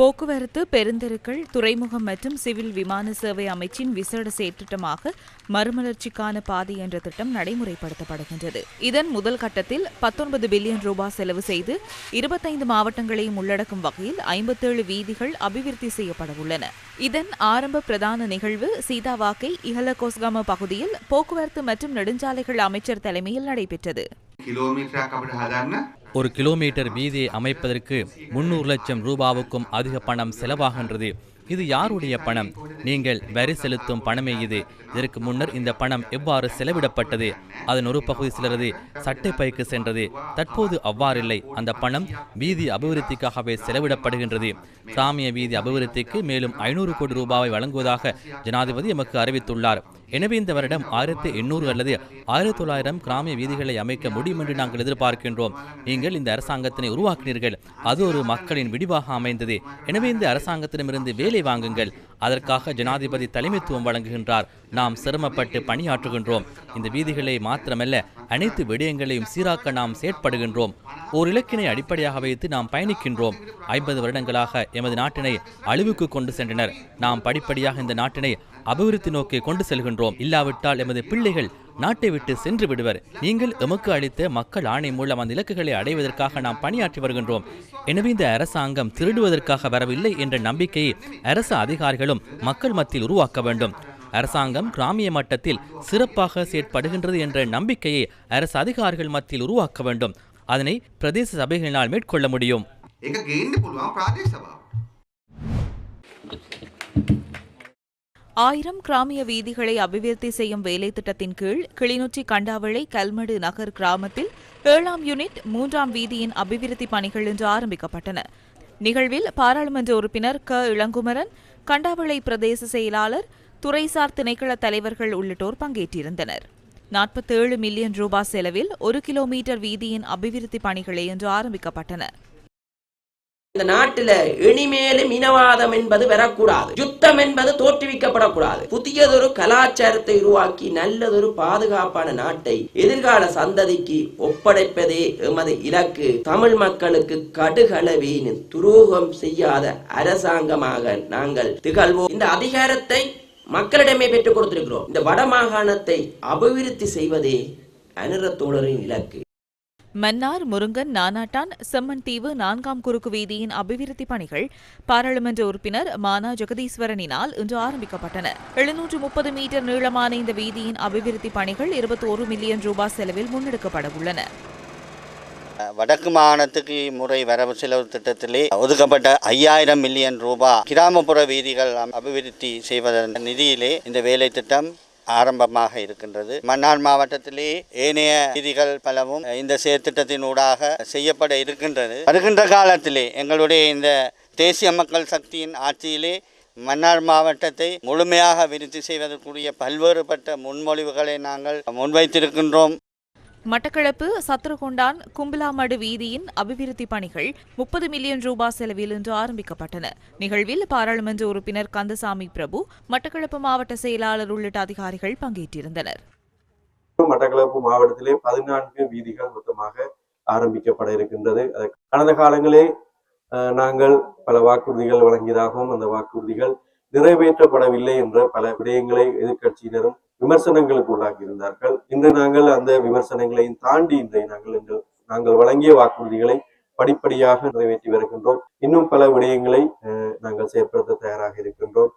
போக்குவரத்து பெருந்தெருக்கள் துறைமுகம் மற்றும் சிவில் விமான சேவை அமைச்சின் விசேட செயற்றிட்டமாக மறுமலர்ச்சிக்கான பாதை என்ற திட்டம் நடைமுறைப்படுத்தப்படுகின்றது. இதன் முதல் கட்டத்தில் பத்தொன்பது பில்லியன் ரூபாய் செலவு செய்து இருபத்தைந்து மாவட்டங்களையும் உள்ளடக்கும் வகையில் ஐம்பத்தேழு வீதிகள் அபிவிருத்தி செய்யப்படவுள்ளன இதன் ஆரம்ப பிரதான நிகழ்வு சீதாவாக்கை இஹலகோஸ்காம பகுதியில் போக்குவரத்து மற்றும் நெடுஞ்சாலைகள் அமைச்சர் தலைமையில் நடைபெற்றது. ஒரு கிலோமீட்டர் வீதியை அமைப்பதற்கு முன்னூறு லட்சம் ரூபாவுக்கும் அதிக பணம் செலவாகின்றது. இது யாருடைய பணம்? நீங்கள் வரி செலுத்தும் பணமே இது. இதற்கு முன்னர் இந்த பணம் எவ்வாறு செலவிடப்பட்டது? அதன் ஒரு பகுதி சிலரது சட்டைப்பைக்கு சென்றது. தற்போது அவ்வாறில்லை. அந்த பணம் வீதி அபிவிருத்திக்காகவே செலவிடப்படுகின்றது. கிராமிய வீதி அபிவிருத்திக்கு மேலும் ஐநூறு கோடி ரூபாவை வழங்குவதாக ஜனாதிபதி எமக்கு அறிவித்துள்ளார். எனவே இந்த வருடம் ஆயிரத்தி எண்ணூறு அல்லது ஆயிரத்தி தொள்ளாயிரம் கிராமிய வீதிகளை அமைக்க முடியும் என்று நாங்கள் எதிர்பார்க்கின்றோம். நீங்கள் இந்த அரசாங்கத்தினை உருவாக்கினீர்கள். அது ஒரு மக்களின் விடிவாக அமைந்தது. எனவே இந்த அரசாங்கத்திடமிருந்து வேலை வாங்குங்கள். அதற்காக ஜனாதிபதி தலைமைத்துவம் வழங்குகின்றார். நாம் சிரமப்பட்டு பணியாற்றுகின்றோம். இந்த வீதிகளை மாத்திரமல்ல அனைத்து விடயங்களையும் சீராக்க நாம் செயற்படுகின்றோம். ஓர் இலக்கினை அடிப்படையாக வைத்து நாம் பயணிக்கின்றோம். ஐம்பது வருடங்களாக எமது நாட்டினை அழிவுக்கு கொண்டு சென்றனர். நாம் படிப்படியாக இந்த நாட்டினை அபிவிருத்தி நோக்கி கொண்டு செல்கின்றோம். இல்லாவிட்டால் எமது பிள்ளைகள் நாட்டை விட்டு சென்று விடுவர். நீங்கள் எமக்கு அளித்த மக்கள் ஆணை மூலம் அந்த இலக்குகளை அடைவதற்காக நாம் பணியாற்றி வருகின்றோம். எனவே இந்த அரசாங்கம் திருடுவதற்காக வரவில்லை என்ற நம்பிக்கையை அரசு அதிகாரிகளும் மக்கள் மத்தியில் உருவாக்க வேண்டும். அரசாங்கம் கிராமிய மட்டத்தில் சிறப்பாக செயற்படுகின்றது என்ற நம்பிக்கையை அரசு அதிகாரிகள் மத்தியில் உருவாக்க வேண்டும். அதனை பிரதேச சபைகளினால் மேற்கொள்ள முடியும். ஆயிரம் கிராமிய வீதிகளை அபிவிருத்தி செய்யும் வேலை திட்டத்தின் கீழ் கிளிநொச்சி கண்டாவளை கல்மடு நகர் கிராமத்தில் ஏழாம் யூனிட் மூன்றாம் வீதியின் அபிவிருத்தி பணிகள் இன்று ஆரம்பிக்கப்பட்டன. நிகழ்வில் பாராளுமன்ற உறுப்பினர் க. இளங்குமரன் கண்டாவளை பிரதேச செயலாளர் துறைசார் திணைக்கள தலைவர்கள் உள்ளிட்டோர் பங்கேற்றிருந்தனர். நாற்பத்தேழு மில்லியன் ரூபாய் செலவில் ஒரு கிலோமீட்டர் வீதியின் அபிவிருத்தி பணிகளை இன்று ஆரம்பிக்கப்பட்டன. இந்த நாட்டில இனிமேலும் இனவாதம் என்பது வரக்கூடாது. யுத்தம் என்பது தோற்றுவிக்கப்படக்கூடாது. புதியதொரு கலாச்சாரத்தை உருவாக்கி நல்லதொரு பாதுகாப்பான நாட்டை எதிர்கால சந்ததிக்கு ஒப்படைப்பதே எமது இலக்கு. தமிழ் மக்களுக்கு கடுகளவின் துரோகம் செய்யாத அரசாங்கமாக நாங்கள் திகழ்வோம். இந்த அதிகாரத்தை மக்களிடமே பெற்றுக் கொடுத்திருக்கிறோம். இந்த வடமாகாணத்தை அபிவிருத்தி செய்வதே அனுரத்தோழரின் இலக்கு. மன்னார் முருங்கன் நானாட்டான் செம்மன் தீவு நான்காம் குறுக்கு வீதியின் அபிவிருத்தி பணிகள் பாராளுமன்ற உறுப்பினர் மானா ஜெகதீஸ்வரனினால் இன்று ஆரம்பிக்கப்பட்டன. எழுநூற்று முப்பது மீட்டர் நீளமான இந்த வீதியின் அபிவிருத்தி பணிகள் இருபத்தோரு மில்லியன் ரூபாய் செலவில் முன்னெடுக்கப்பட உள்ளன. வடக்கு மாகாணத்துக்கு முறை வரவு செலவு திட்டத்திலே ஒதுக்கப்பட்ட ஐயாயிரம் மில்லியன் ரூபாய் கிராமப்புற வீதிகள் அபிவிருத்தி செய்வதன் நிதியிலே இந்த வேலை திட்டம் ஆரம்பமாக இருக்கின்றது. மன்னார் மாவட்டத்திலே ஏனைய விதிகள் பலவும் இந்த செயற்திட்டத்தின் ஊடாக செய்யப்பட இருக்கின்றது. வருகின்ற காலத்திலே எங்களுடைய இந்த தேசிய மக்கள் சக்தியின் ஆட்சியிலே மன்னார் மாவட்டத்தை முழுமையாக விருத்தி செய்வதற்குரிய பல்வேறுபட்ட முன்மொழிவுகளை நாங்கள் முன்வைத்திருக்கின்றோம். மட்டக்களப்பு சத்ருகொண்டான் கும்பிலாமடு வீதியின் அபிவிருத்தி பணிகள் முப்பது மில்லியன் ரூபாய் செலவில் இன்று ஆரம்பிக்கப்பட்டன. நிகழ்வில் பாராளுமன்ற உறுப்பினர் கந்தசாமி பிரபு மட்டக்களப்பு மாவட்ட செயலாளர் உள்ளிட்ட அதிகாரிகள் பங்கேற்றிருந்தனர். மட்டக்களப்பு மாவட்டத்திலே பதினான்கு வீதிகள் மொத்தமாக ஆரம்பிக்கப்பட இருக்கின்றது. கடந்த காலங்களே நாங்கள் பல வாக்குறுதிகள் வழங்கியதாகவும் அந்த வாக்குறுதிகள் நிறைவேற்றப்படவில்லை என்ற பல விடயங்களை எதிர்க்கட்சியினரும் விமர்சனங்களுக்கு உள்ளாகி இருந்தார்கள் இன்று நாங்கள் அந்த விமர்சனங்களையும் தாண்டி இன்றைய நாங்கள் எங்கள் நாங்கள் வழங்கிய வாக்குறுதிகளை படிப்படியாக நிறைவேற்றி வருகின்றோம். இன்னும் பல விடயங்களை அஹ், நாங்கள் செயற்படுத்த தயாராக இருக்கின்றோம்.